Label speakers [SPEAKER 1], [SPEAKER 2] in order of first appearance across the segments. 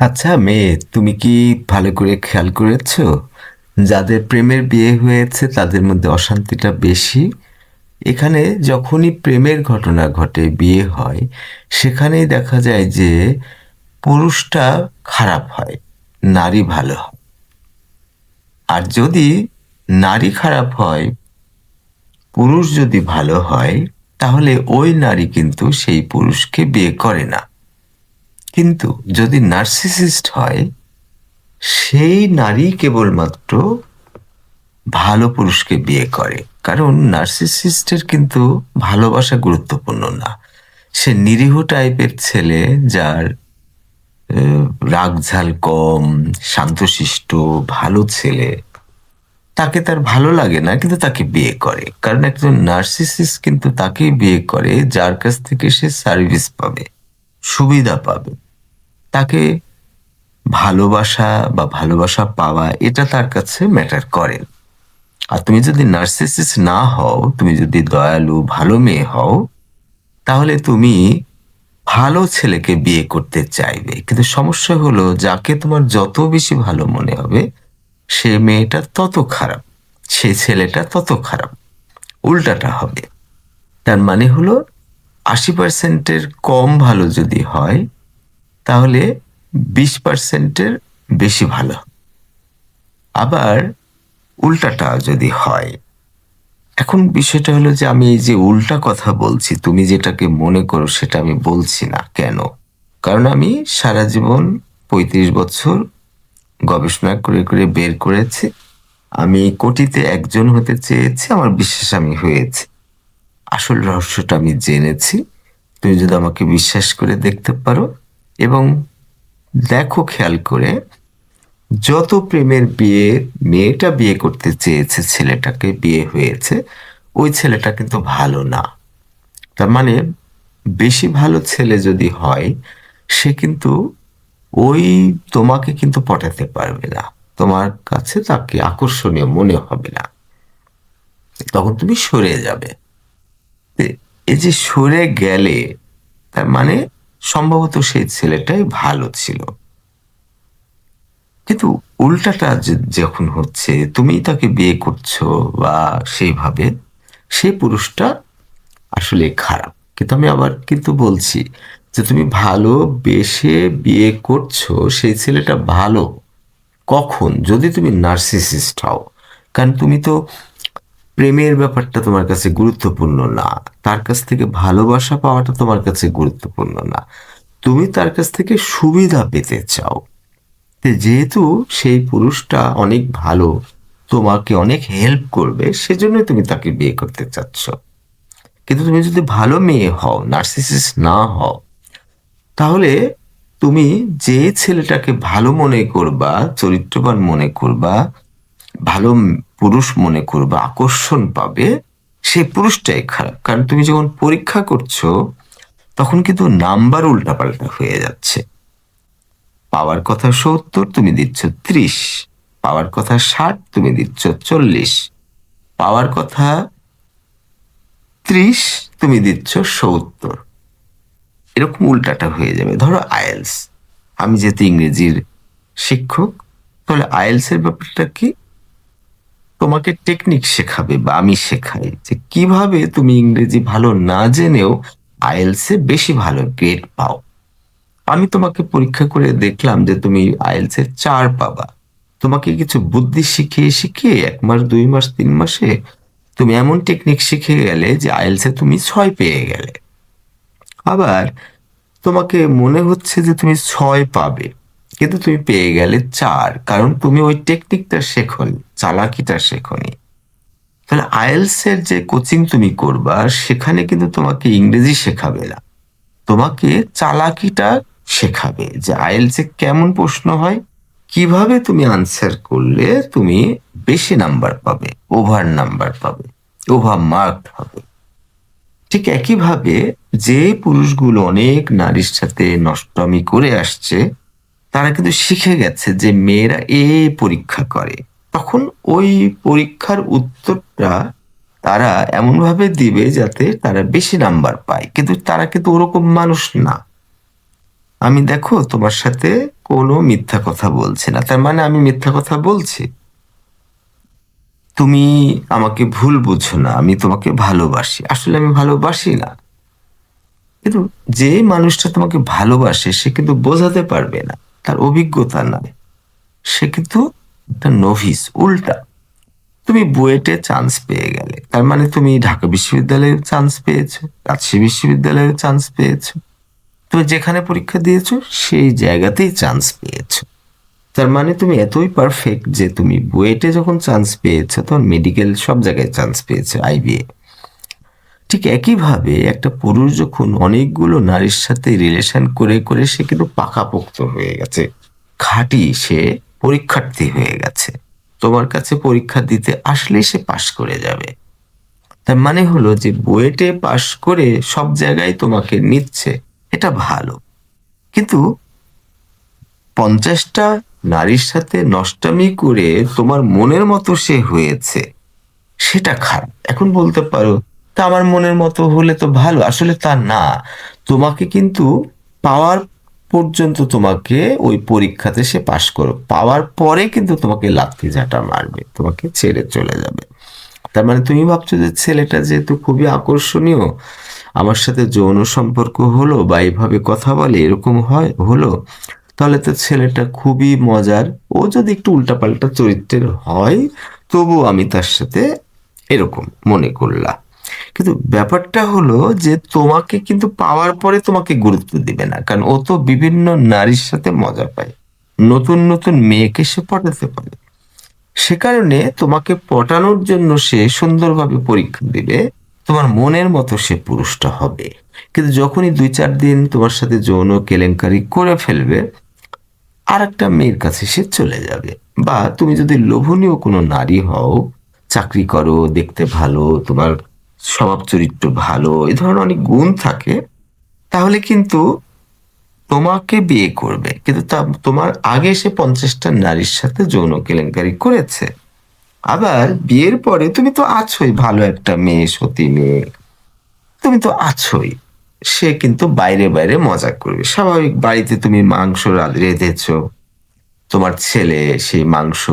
[SPEAKER 1] আচ্ছা মেয়ে, তুমি কি ভালো করে খেয়াল করেছ? যাদের প্রেমের বিয়ে হয়েছে, তাদের মধ্যে অশান্তিটা বেশি। এখানে যখনই প্রেমের ঘটনা ঘটে, বিয়ে হয়, সেখানেই দেখা যায় যে পুরুষটা খারাপ হয়, নারী ভালো হয়। আর যদি নারী খারাপ হয়, পুরুষ যদি ভালো হয়, তাহলে ওই নারী কিন্তু সেই পুরুষকে বিয়ে করে না। কিন্তু যদি নার্সিসিস্ট হয়, সেই নারী কেবলমাত্র ভালো পুরুষকে বিয়ে করে। কারণ নার্সিসিস্টের কিন্তু ভালোবাসা গুরুত্বপূর্ণ না। সে নিরীহ টাইপের ছেলে যার রাগঝাল কম, শান্তশিষ্ট, ভালো ছেলে, তাকে তার ভালো লাগে না, কিন্তু তাকে বিয়ে করে। কারণ একজন নার্সিসিস্ট কিন্তু তাকেই বিয়ে করে, যার কাছ থেকে সে সার্ভিস পাবে, সুবিধা পাবে। তাকে ভালোবাসা বা ভালোবাসা পাওয়া এটা তার কাছে ম্যাটার করে। আর তুমি যদি নার্সিসিস না হও, তুমি যদি দয়ালু, ভালো মেয়ে হও, তাহলে তুমি ভালো ছেলেকে বিয়ে করতে চাইবে। কিন্তু সমস্যা হলো, যাকে তোমার যত বেশি ভালো মনে হবে, সে মেয়েটা তত খারাপ, সে ছেলেটা তত খারাপ। উল্টাটা হবে। তার মানে হলো, আশি পার্সেন্টের কম ভালো যদি হয় তাহলে বিশ পার্সেন্টের বেশি ভালো। আবার উল্টাটা যদি হয়, এখন বিষয়টা হলো যে আমি এই যে উল্টা কথা বলছি, তুমি যেটাকে মনে করো সেটা আমি বলছি না কেন? কারণ আমি সারা জীবন পঁয়ত্রিশ বছর গবেষণা করে করে বের করেছি। আমি কোটিতে একজন হতে চেয়েছি, আমার বিশ্বাস আমি হয়েছে। আসল রহস্যটা আমি জেনেছি। তুমি যদি আমাকে বিশ্বাস করে দেখতে পারো এবং দেখো খেয়াল করে, যত প্রেমের বিয়ে মেয়েটা বিয়ে করতে চেয়েছে, ছেলেটাকে বিয়ে হয়েছে, ওই ছেলেটা কিন্তু ভালো না। তার মানে বেশি ভালো ছেলে যদি হয়, সে কিন্তু ওই তোমাকে কিন্তু পটাতে পারবে না। তোমার কাছে তাকে আকর্ষণীয় মনে হবে না। তখন তুমি সরে যাবে। এই যে সরে গেলে, তার মানে সম্ভবত সেই ছেলেটাই ভালো ছিল। কিন্তু উল্টাটা যখন হচ্ছে তুমি তাকে বিয়ে করছ বা সেইভাবে সেই পুরুষটা আসলে খারাপ। কিন্তু আমি আবার কিন্তু বলছি যে তুমি ভালো বেশে বিয়ে করছ, সেই ছেলেটা ভালো কখন? যদি তুমি নার্সিসিস্ট হও। কারণ তুমি তো প্রেমের ব্যাপারটা তোমার কাছে গুরুত্বপূর্ণ না। তার কাছ থেকে ভালোবাসা পাওয়াটা তোমার কাছে গুরুত্বপূর্ণ না। তুমি তার কাছ থেকে সুবিধা পেতে চাও। যেহেতু সেই পুরুষটা অনেক ভালো, তোমাকে অনেক হেল্প করবে, সেজন্যই তুমি তাকে বিয়ে করতে চাচ্ছ। কিন্তু তুমি যদি ভালো মেয়ে হও নার্সিসিস না হও, তাহলে তুমি যে ছেলেটাকে ভালো মনে করবা, চরিত্রবান মনে করবা, ভালো পুরুষ মনে করবে আকর্ষণ পাবে, সেই পুরুষটাই খারাপ। কারণ তুমি যখন পরীক্ষা করছ, তখন কিন্তু নাম্বার উল্টাপাল্টা হয়ে যাচ্ছে। পাওয়ার কথা সত্তর, তুমি দিচ্ছ ত্রিশ। পাওয়ার কথা ষাট, তুমি দিচ্ছ চল্লিশ। পাওয়ার কথা ত্রিশ, তুমি দিচ্ছ সত্তর। এরকম উল্টাটা হয়ে যাবে। ধরো আয়েলস আমি যেহেতু ইংরেজির শিক্ষক, তাহলে আয়েলসের ব্যাপারটা কি? তোমাকে টেকনিক শেখাবে বা আমি শেখাই যে কীভাবে তুমি ইংরেজি ভালো না জেনেও আইএলসে বেশি ভালো গ্রেড পাও। আমি তোমাকে পরীক্ষা করে দেখলাম যে তুমি আইএলসে চার পাবা। তোমাকে কিছু বুদ্ধি শিখিয়ে শিখিয়ে এক মাস, দুই মাস, তিন মাসে তুমি এমন টেকনিক শিখে গেলে যে আইএলসে তুমি ছয় পেয়ে গেলে। আবার তোমাকে মনে হচ্ছে যে তুমি ছয় পাবে, কিন্তু তুমি পেয়ে গেলে চার, কারণ তুমি ওই টেকনিকটা শেখনি। চালাকিটা শেখনি। তাহলে আইএলস এর যে কোচিং তুমি করবা, সেখানে কিন্তু তোমাকে ইংরেজি শেখাবে না। তোমাকে চালাকিটা শেখাবে যে আইএলস এ কেমন প্রশ্ন হয়, কীভাবে তুমি আনসার করলে তুমি বেশি নাম্বার পাবে ওভার নাম্বার পাবে ওভার মার্ক হবে ঠিক একইভাবে যে পুরুষগুলো অনেক নারীর সাথে নষ্টমী করে আসছে, তারা কিন্তু শিখে গেছে যে মেয়েরা এ পরীক্ষা করে। তখন ওই পরীক্ষার উত্তরটা তারা এমনভাবে দিবে যাতে তারা বেশি নাম্বার পায়। কিন্তু তারা কিন্তু ওরকম মানুষ না। আমি দেখো তোমার সাথে কোনো মিথ্যা কথা বলছি না। তার মানে আমি মিথ্যা কথা বলছি। তুমি আমাকে ভুল বুঝো না, আমি তোমাকে ভালোবাসি। আসলে আমি ভালোবাসি না। কিন্তু যে মানুষটা তোমাকে ভালোবাসে, সে কিন্তু বোঝাতে পারবে না। তার অভিজ্ঞতা নাই। সে কিন্তু একটা নভিস উল্টা। তুমি বুয়েটে চান্স পেয়ে গেলে। তার মানে তুমি ঢাকা বিশ্ববিদ্যালয়ে চান্স পেয়েছ, রাজশাহী বিশ্ববিদ্যালয়ে চান্স পেয়েছ। তুমি যেখানে পরীক্ষা দিয়েছ, সেই জায়গাতেই চান্স পেয়েছ। তার মানে তুমি এতই পারফেক্ট যে তুমি বুয়েটে যখন চান্স পেয়েছ, তখন মেডিকেল সব জায়গায় চান্স পেয়েছ আইবিএ ঠিক একইভাবে একটা পুরুষ যখন অনেকগুলো নারীর সাথে রিলেশন করে করে সে কিন্তু পাকাপোক্ত হয়ে গেছে। খাটি সে পরীক্ষার্থী হয়ে গেছে। তোমার কাছে পরীক্ষা দিতে আসলেই সে পাশ করে যাবে। তার মানে হলো যে বুয়েটে পাশ করে সব জায়গায় তোমাকে নিচ্ছে, এটা ভালো। কিন্তু পঞ্চাশটা নারীর সাথে নষ্টামি করে তোমার মনের মতো সে হয়েছে, সেটা খারাপ। এখন বলতে পারো, তা আমার মনের মতো হলে তো ভালো, আসলে তা না। তোমাকে কিন্তু পাওয়ার পর্যন্ত তোমাকে ওই পরীক্ষাতে সে পাশ করো। পাওয়ার পরে কিন্তু তোমাকে লাথি ঝাঁটা মারবে, তোমাকে ছেড়ে চলে যাবে। তার মানে তুমি ভাবছ যে ছেলেটা যেহেতু খুবই আকর্ষণীয়, আমার সাথে যৌন সম্পর্ক হলো বা এইভাবে কথা বলে এরকম হয়, হলো, তাহলে তো ছেলেটা খুবই মজার। ও যদি একটু উল্টাপাল্টা চরিত্রের হয় তবু আমি তার সাথে এরকম মনে করলাম। কিন্তু ব্যাপারটা হলো যে তোমাকে কিন্তু পাওয়ার পরে তোমাকে গুরুত্ব দিবে না, কারণ ও তো বিভিন্ন নারীর সাথে মজা পায়, নতুন নতুন মেয়েকে সে পটাতে পারে। সে কারণে তোমাকে পটানোর জন্য সে সুন্দরভাবে পরীক্ষা দিবে, তোমার মনের মতো সে পুরুষটা হবে। কিন্তু যখনই দুই চার দিন তোমার সাথে যৌন কেলেঙ্কারি করে ফেলবে আর একটা মেয়ের কাছে সে চলে যাবে। বা তুমি যদি লোভনীয় কোনো নারী হও, চাকরি করো, দেখতে ভালো, তোমার স্বভাব চরিত্র ভালো এ ধরনের অনেক গুণ থাকে, তাহলে কিন্তু তোমাকে বিয়ে করবে। কিন্তু তা, তোমার আগে সে পঞ্চাশটা নারীর সাথে যৌন কেলেঙ্কারি করেছে। আবার বিয়ের পরে তুমি তো আছোই, ভালো একটা মেয়ে, সতী মেয়ে। তুমি তো আছোই। সে কিন্তু বাইরে বাইরে মজা করবে। স্বাভাবিক বাড়িতে তুমি মাংস রেঁধেছ। তোমার ছেলে সেই মাংস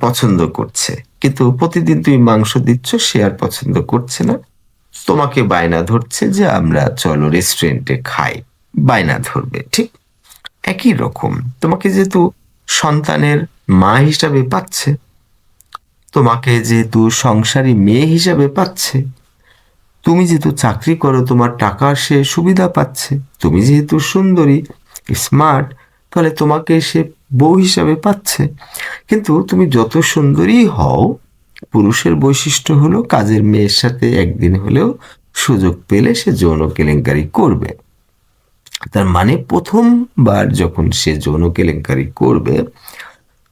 [SPEAKER 1] পছন্দ করছে। কিন্তু প্রতিদিন তুমি মাংস দিচ্ছ, সে আর পছন্দ করছে না। তোমাকে বায়না ধরছে যে আমরা চলো রেস্টুরেন্টে খাই। বায়না ধরবে, ঠিক? একই রকম। তোমাকে যেহেতু সন্তানের মা হিসাবে পাচ্ছে, তোমাকে যেহেতু সংসারী মেয়ে হিসাবে পাচ্ছে, তুমি যেহেতু চাকরি করো, তোমার টাকা সে সুবিধা পাচ্ছে, তুমি যেহেতু সুন্দরী স্মার্ট তাহলে তোমাকে সে বউ হিসাবে পাচ্ছে। কিন্তু তুমি যত সুন্দরী হও, পুরুষের বৈশিষ্ট্য হলো কাজের মেয়ের সাথে একদিন হলেও সুযোগ পেলে সে যৌন কেলেঙ্কারি করবে। তার মানে প্রথমবার যখন সে যৌন কেলেঙ্কারি করবে,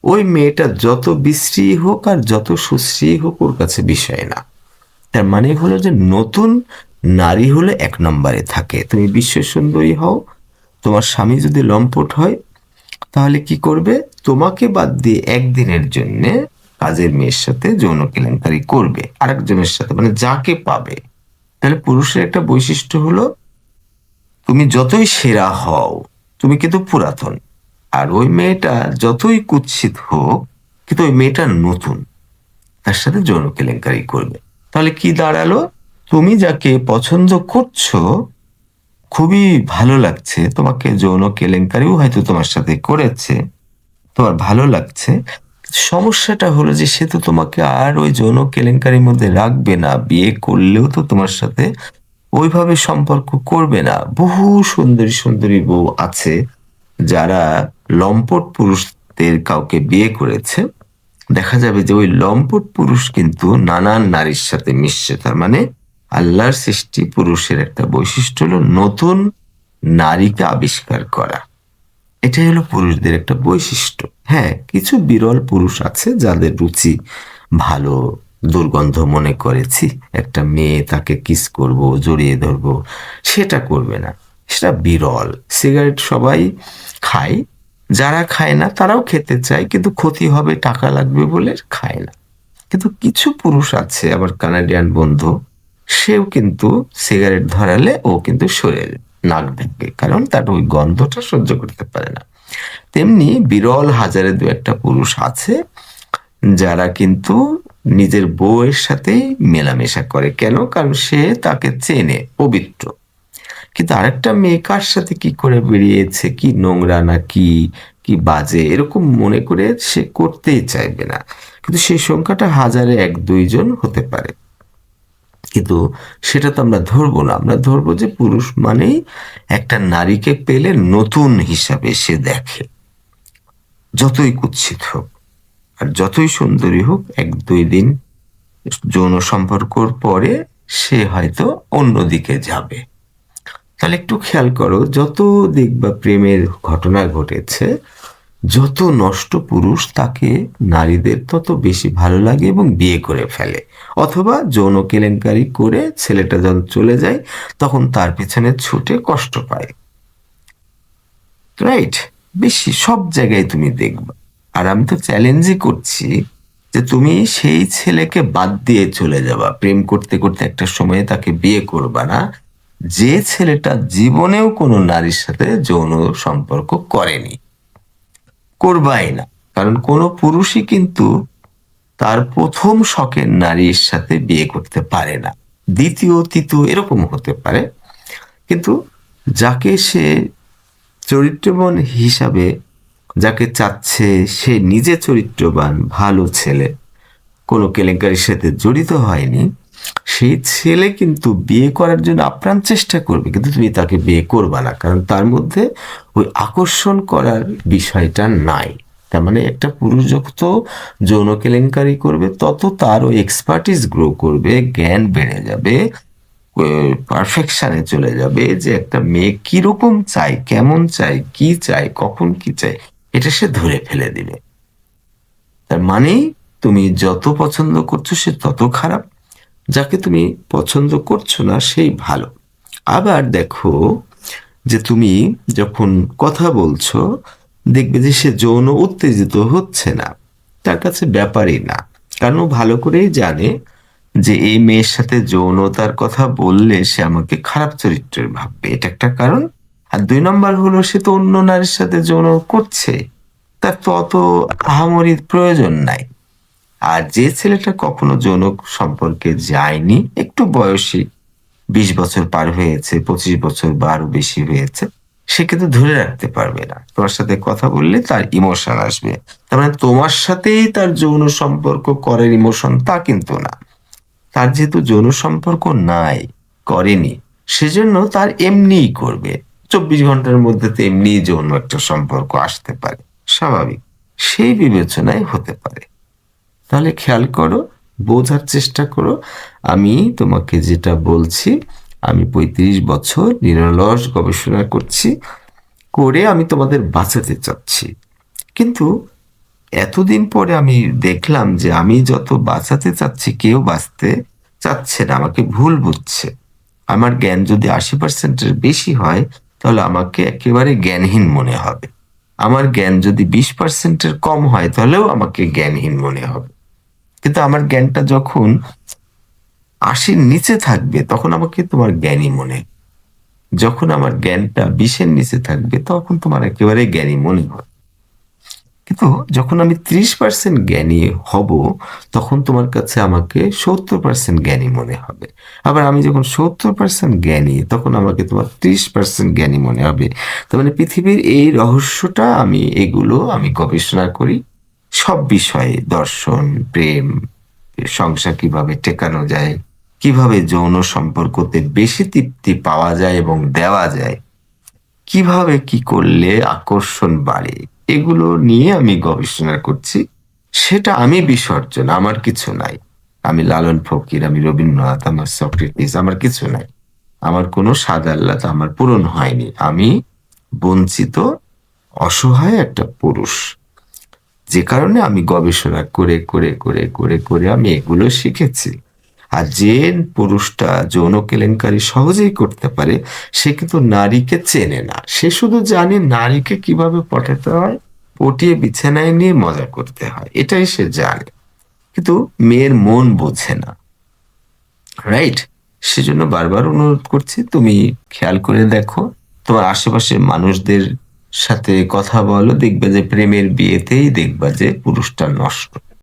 [SPEAKER 1] ওই মেয়েটা যত বিশ্রী হোক আর যত সুশ্রী হোক ওর কাছে বিষয় না। তার মানে হলো যে নতুন নারী হলে এক নম্বরে থাকে। তুমি বিশ্ব সুন্দরী হও, তোমার স্বামী যদি লম্পট হয় তাহলে কি করবে? তোমাকে বাদ দিয়ে একদিনের জন্য কাজের মেয়ের সাথে যৌন কেলেঙ্কারি করবে, আরেকজনের সাথে মানে যাকে পাবে। তাহলে পুরুষের একটা বৈশিষ্ট্য হলো, তুমি যতই সেরা হও, তুমি কিন্তু পুরাতন। আর ওই মেয়েটা যতই কুৎসিত হোক, কিন্তু ওই মেয়েটা নতুন, তার সাথে যৌন কেলেঙ্কারি করবে। তাহলে কি দাঁড়াল? তুমি যাকে পছন্দ করছ খুবই ভালো লাগছে তোমাকে, যৌন কেলেঙ্কারিও হয়তো তোমার সাথে করেছে। তোমার ভালো লাগছে। সমস্যাটা হলো যে সে তো তোমাকে আর ওই যৌন কেলেঙ্কারির মধ্যে রাখবে না, বিয়ে করলেও তো তোমার সাথে ওইভাবে সম্পর্ক করবে না। বহু সুন্দরী সুন্দরী বউ আছে যারা লম্পট পুরুষদের কাউকে বিয়ে করেছে। দেখা যাবে যে ওই লম্পট পুরুষ কিন্তু নানান নারীর সাথে মিশছে, তার মানে আল্লাহর সৃষ্টি পুরুষের একটা বৈশিষ্ট্য হলো নতুন নারীকে আবিষ্কার করা। এটাই হলো পুরুষদের একটা বৈশিষ্ট্য। হ্যাঁ কিছু বিরল পুরুষ আছে যাদের রুচি ভালো, দুর্গন্ধ মনে করেছি। একটা মেয়ে তাকে কিস করব, জড়িয়ে ধরবো, সেটা করবে না। সেটা বিরল। সিগারেট সবাই খায়। যারা খায় না, তারাও খেতে চায়, কিন্তু ক্ষতি হবে, টাকা লাগবে বলে খায় না। কিন্তু কিছু পুরুষ আছে, আবার কানাডিয়ান বন্ধু সেও কিন্তু সিগারেট ধরালে ও কিন্তু সরে নাক ডাকে কারণ তার ওই গন্ধটা সহ্য করতে পারে না। তেমনি বিরল হাজারে দু একটা পুরুষ আছে যারা কিন্তু নিজের বউয়ের সাথেই মেলামেশা করে। কেন? কারণ সে তাকে চেনে, পবিত্র। কিন্তু আরেকটা মেয়ে কার সাথে কি করে বেরিয়েছে? কি নোংরা না কি? কি বাজে? এরকম মনে করে সে করতেই চাইবে না। কিন্তু সেই সংখ্যাটা হাজারে এক দুইজন হতে পারে। কিন্তু সেটা তো আমরা ধরবো না। আমরা ধরবো যে পুরুষ মানেই একটা নারীকে পেলে নতুন হিসাবে সে দেখে। যতই কুৎসিত হোক আর যতই সুন্দরী হোক, এক দুই দিন যৌন সম্পর্কর পরে সে হয়তো অন্যদিকে যাবে। তাহলে একটু খেয়াল করো, যত দেখবা প্রেমের ঘটনা ঘটেছে যত নষ্ট পুরুষ তাকে নারীদের তত বেশি ভালো লাগে এবং বিয়ে করে ফেলে। অথবা যৌন কেলেঙ্কারি করে ছেলেটা যখন চলে যায়, তখন তার পেছনে ছুটে কষ্ট পায়। রাইট বেশি সব জায়গায় তুমি দেখবা। আর আমি তো চ্যালেঞ্জই করছি যে তুমি সেই ছেলেকে বাদ দিয়ে চলে যাবা। প্রেম করতে করতে একটা সময়ে তাকে বিয়ে করবা না। যে ছেলেটা জীবনেও কোনো নারীর সাথে যৌন সম্পর্ক করেনি। করবাই না। কারণ কোনো পুরুষই কিন্তু তার প্রথম শখের নারীর সাথে বিয়ে করতে পারে না। দ্বিতীয়, তৃতীয় এরকম হতে পারে। কিন্তু যাকে সে চরিত্রবান হিসাবে, যাকে চাচ্ছে সে নিজে চরিত্রবান, ভালো ছেলে, কোনো কেলেঙ্কারির সাথে জড়িত হয়নি সেই ছেলে কিন্তু বিয়ে করার জন্য আপ্রাণ চেষ্টা করবে, কিন্তু তুমি তাকে বিয়ে করবা না, কারণ তার মধ্যে ওই আকর্ষণ করার বিষয়টা নাই। তার মানে একটা পুরুষ যত যৌন কেলেঙ্কারি করবে, তত তার ওই এক্সপার্টিস গ্রো করবে, জ্ঞান বেড়ে যাবে পারফেকশনে চলে যাবে যে একটা মেয়ে কীরকম চাই কেমন চাই কি চাই কখন কি চাই এটা সে ধরে ফেলে দিবে। তার মানেই তুমি যত পছন্দ করছ সে তত খারাপ যাকে তুমি পছন্দ করছ না, সেই ভালো। আবার দেখো যে তুমি যখন কথা বলছো, দেখবে যে সে যৌন উত্তেজিত হচ্ছে না। তার কাছে ব্যাপারই না। কারণ ভালো করেই জানে যে এই মেয়ের সাথে যৌনতার কথা বললে সে আমাকে খারাপ চরিত্রের ভাববে। এটা একটা কারণ। আর দুই নম্বর হলো, সে তো অন্য নারীর সাথে যৌন করছে। তার তো অত আহামরির প্রয়োজন নাই। আর যে ছেলেটা কখনো যৌন সম্পর্কে যায়নি, একটু বয়সী, বিশ বছর পার হয়েছে, পঁচিশ বছর বা আরও বেশি হয়েছে, সে কিন্তু ধরে রাখতে পারবে না। তোমার সাথে কথা বললে তার ইমোশন আসবে। তার মানে তোমার সাথেই তার যৌন সম্পর্ক করার ইমোশন তা কিন্তু না। তার যেহেতু যৌন সম্পর্ক নাই, করেনি, সেজন্য তার এমনিই করবে। চব্বিশ ঘণ্টার মধ্যে তো এমনি যৌন একটা সম্পর্ক আসতে পারে, স্বাভাবিক। সেই বিবেচনায় হতে পারে। তাহলে খেয়াল করো, বোঝার চেষ্টা করো। আমি তোমাকে যেটা বলছি, আমি পঁয়ত্রিশ বছর নিরলস গবেষণা করছি, করে আমি তোমাদের বাঁচাতে চাচ্ছি। কিন্তু এতদিন পরে আমি দেখলাম যে আমি যত বাঁচাতে চাচ্ছি, কেউ বাঁচতে চাচ্ছে না, আমাকে ভুল বুঝছে। আমার জ্ঞান যদি আশি পার্সেন্টের বেশি হয়, তাহলে আমাকে একেবারে জ্ঞানহীন মনে হবে। আমার জ্ঞান যদি বিশ পার্সেন্টের কম হয়, তাহলেও আমাকে জ্ঞানহীন মনে হবে। কিন্তু আমার জ্ঞানটা যখন আশির নিচে থাকবে, তখন আমাকে তোমার জ্ঞানী মনে। যখন আমার জ্ঞানটা বিশের নিচে থাকবে, তখন তোমার একেবারে জ্ঞানী মনে হয়। কিন্তু যখন আমি ত্রিশ পার্সেন্ট জ্ঞানী হব, তখন তোমার কাছে আমাকে সত্তর পার্সেন্ট জ্ঞানী মনে হবে। আবার আমি যখন সত্তর পার্সেন্ট জ্ঞানী, তখন আমাকে তোমার ত্রিশ পার্সেন্ট জ্ঞানী মনে হবে। তার মানে পৃথিবীর এই রহস্যটা আমি, এগুলো আমি গবেষণা করি। সব বিষয়ে, দর্শন, প্রেম, সংসার কীভাবে টেকানো যায়, কীভাবে যৌন সম্পর্কতে বেশি তৃপ্তি পাওয়া যায় এবং দেওয়া যায়, কীভাবে কি করলে আকর্ষণ বাড়ে, এগুলো নিয়ে আমি গবেষণা করছি। সেটা আমি বিসর্জন, আমার কিছু নাই। আমি লালন ফকির, আমি রবীন্দ্রনাথ, আমার সক্রেটিস, আমার কিছু নাই। আমার কোনো সাদাল্লাত আমার পূরণ হয়নি। আমি বঞ্চিত, অসহায় একটা পুরুষ। যে কারণে আমি গবেষণা করে করে করে করে করে আমি এগুলো শিখেছি। আর যে পুরুষটা যৌন কেলেঙ্কারি সহজেই করতে পারে, সে কিন্তু নারীকে চেনে না। সে শুধু জানে নারীকে কীভাবে পটাতে হয়, পটিয়ে বিছানায় নিয়ে মজা করতে হয়, এটাই সে জানে। কিন্তু মেয়ের মন বোঝে না। রাইট সেজন্য বারবার অনুরোধ করছি, তুমি খেয়াল করে দেখো, তোমার আশেপাশের মানুষদের সাথে কথা বলো দেখবে যে প্রেমের বিয়েতেই দেখবা যে পুরুষটা নষ্ট।